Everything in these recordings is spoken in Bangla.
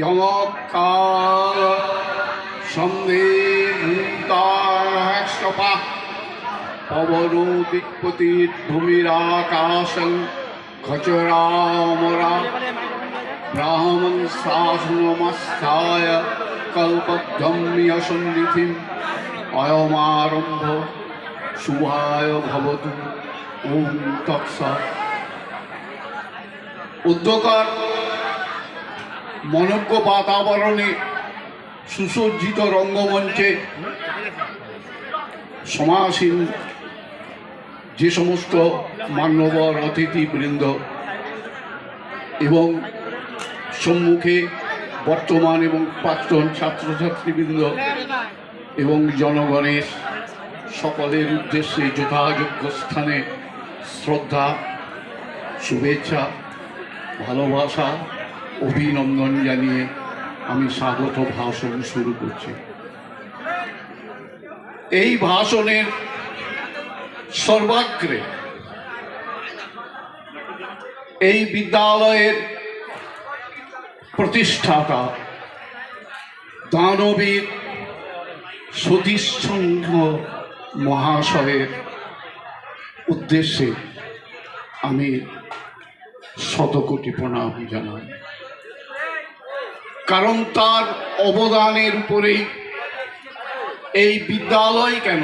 यमकाल सन्धे भूतारहस्यपा पवनो दिक्पतिर्भूमिराकाशं खचरामरा ब्राह्मण शासनमस्थाय कल्पध्वम्यसन्निधिम् अयमारम्भ শুভায় ভবতু ওম তৎসৎ উদ্যোকার মনজ্ঞ বাতাবরণে সুসজ্জিত রঙ্গমঞ্চে সমাসীন যে সমস্ত মান্যবর অতিথিবৃন্দ এবং সম্মুখে বর্তমান এবং প্রাক্তন ছাত্রছাত্রীবৃন্দ এবং জনগণের সকলের উদ্দেশ্যে যথাযোগ্য স্থানে শ্রদ্ধা, শুভেচ্ছা, ভালোবাসা অভিনন্দন জানিয়ে আমি স্বাগত ভাষণ শুরু করছি। এই ভাষণের সর্বাগ্রে এই বিদ্যালয়ের প্রতিষ্ঠাতা দানবীর সতীশচন্দ্র মহাশয়ের উদ্দেশ্যে আমি শতকোটি প্রণাম জানাই। কারণ তার অবদানের উপরেই এই বিদ্যালয় কেন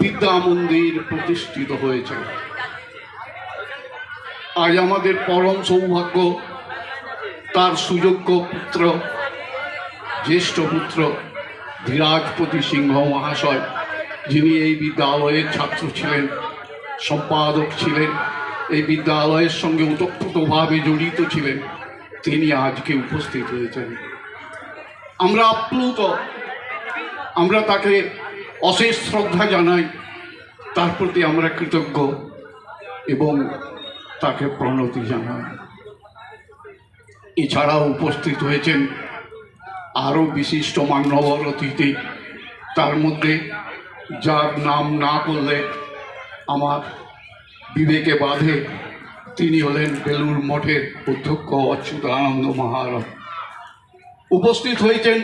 বিদ্যা মন্দির প্রতিষ্ঠিত হয়েছে? আজ আমাদের পরম সৌভাগ্য, তার সুযোগ্য পুত্র, জ্যেষ্ঠ পুত্র ধীরাজপতি সিংহ মহাশয়, যিনি এই বিদ্যালয়ের ছাত্র ছিলেন, সম্পাদক ছিলেন, এই বিদ্যালয়ের সঙ্গে ওতপ্রোতভাবে জড়িত ছিলেন। তিনি আজকে উপস্থিত হয়েছেন। আমরা আপ্লুত। আমরা তাকে অশেষ শ্রদ্ধা জানাই। তার প্রতি আমরা কৃতজ্ঞ এবং তাকে প্রণতি জানাই। এছাড়াও উপস্থিত হয়েছেন আরও বিশিষ্ট মান্যবর অতিথি। তার মধ্যে যার নাম না করলে আমার বিবেকে বাঁধে তিনি হলেন বেলুর মঠের অধ্যক্ষ অচ্যুতানন্দ মহারাজ। উপস্থিত হয়েছেন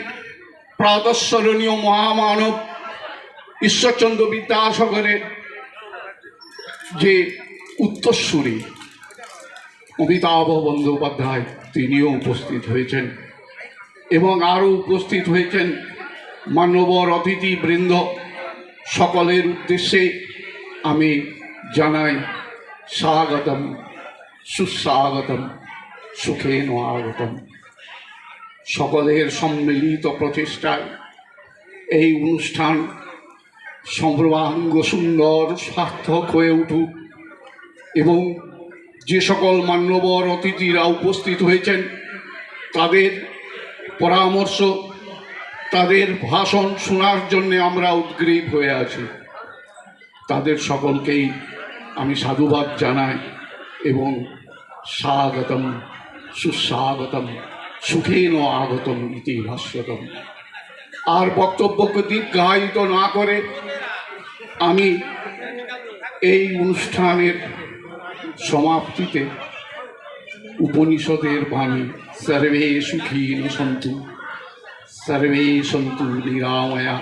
প্রাতঃস্মরণীয় মহামানব ঈশ্বরচন্দ্র বিদ্যাসাগরের যে উত্তরসূরি অমিতাভ বন্দ্যোপাধ্যায়, তিনিও উপস্থিত হয়েছেন এবং আরও উপস্থিত হয়েছেন মান্যবর অতিথি বৃন্দ সকলের উদ্দেশ্যে আমি জানাই স্বাগতম। সুস্বাগতম সুখেন আগতম সকলের সম্মিলিত প্রচেষ্টায় এই অনুষ্ঠান সর্বাঙ্গ সুন্দর সার্থক হয়ে উঠুক এবং যে সকল মান্যবর অতিথিরা উপস্থিত হয়েছেন, তাদের পরামর্শ, তাদের ভাষণ শোনার জন্যে আমরা উদ্গ্রীব হয়ে আছি। তাদের সকলকেই আমি সাধুবাদ জানাই। এবং স্বাগতম, সুস্বাগতম, সুখেন আগতম ইতি আর বক্তব্যকে দীর্ঘায়িত না করে আমি এই অনুষ্ঠানের সমাপ্তিতে উপনিষদের বাণী, সর্বে সুখী সন্তু, সর্বে সন্তু নিরাময়া,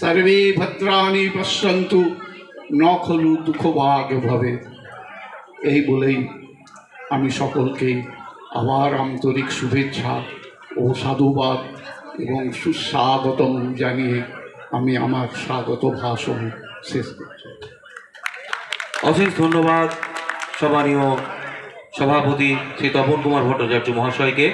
সর্বে ভদ্রাণী পশ্যন্তু, ন খলু দুঃখভাগ ভবে। এই বলেই আমি সকলকে আবার আন্তরিক শুভেচ্ছা ও সাধুবাদ এবং সুস্বাগতম জানিয়ে আমি আমার স্বাগত ভাষণ শেষ করছি। অশেষ ধন্যবাদ সভানীয় সভাপতি শ্রী তপন কুমার ভট্টাচার্য মহাশয়কে।